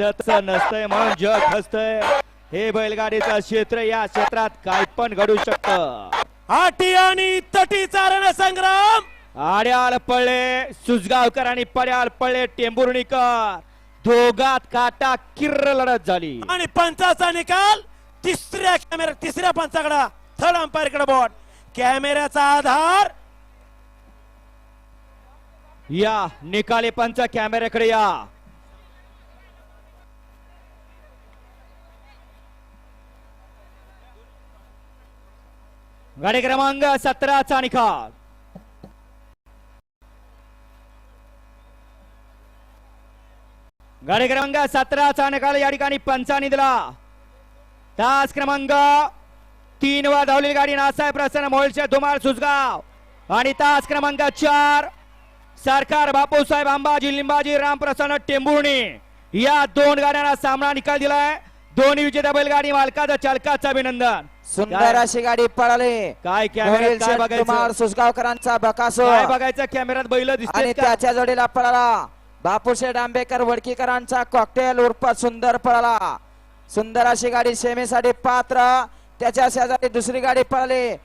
नसतंय म्हणून जग हसतंय. हे बैलगाडीचं क्षेत्र या क्षेत्रात काय पण घडू शकतं. आटी आणि तटीचा रणसंग्राम. आड्याल पळले सुजगावकर आणि पड्याल पळले टेंभुर्णीकर. दोघात काटा किर्र लढत झाली. आणि पंचाचा निकाल तिसऱ्या कॅमेरा तिसऱ्या पंचाकडे. थर्ड अंपायरकडे बॉट कॅमेऱ्याचा आधार. या निकाली पंच कॅमेऱ्याकडे या. गाडी क्रमांक सतराचा निकाल गाडी क्रमांक सतराचा निकाल या ठिकाणी पंचाने दिला तास क्रमांक तीन वर धावलेली गाडी नासाय प्रसन्न मोहिलचे धुमाळ सुजगाव. आणि तास क्रमांक चार सरकार बापूसाहेब अंबाजी लिंबाजी रामप्रसन्न टेंभुर्णी. या दोन गाड्यांना सामना निकाल दिलाय. दोन्ही विजेत्या बैलगाडी मालकाचं चालकाचं अभिनंदन. सुंदर अशी गाडी पळाली. काय कॅमेऱ्यात बघायचं? कुमार सुसगावकरांचा बकासो काय बघायचं? कॅमेऱ्यात बैल आणि दिसते त्याच्या जोडीला पळाला. बापूशेठ आंबेकर वडकीकरांचा कॉकटेल उर्फ सुंदर पळाला. सुंदर अशी गाडी सेमीसाठी पात्र. त्याच्या शेजारी दुसरी गाडी पळाली.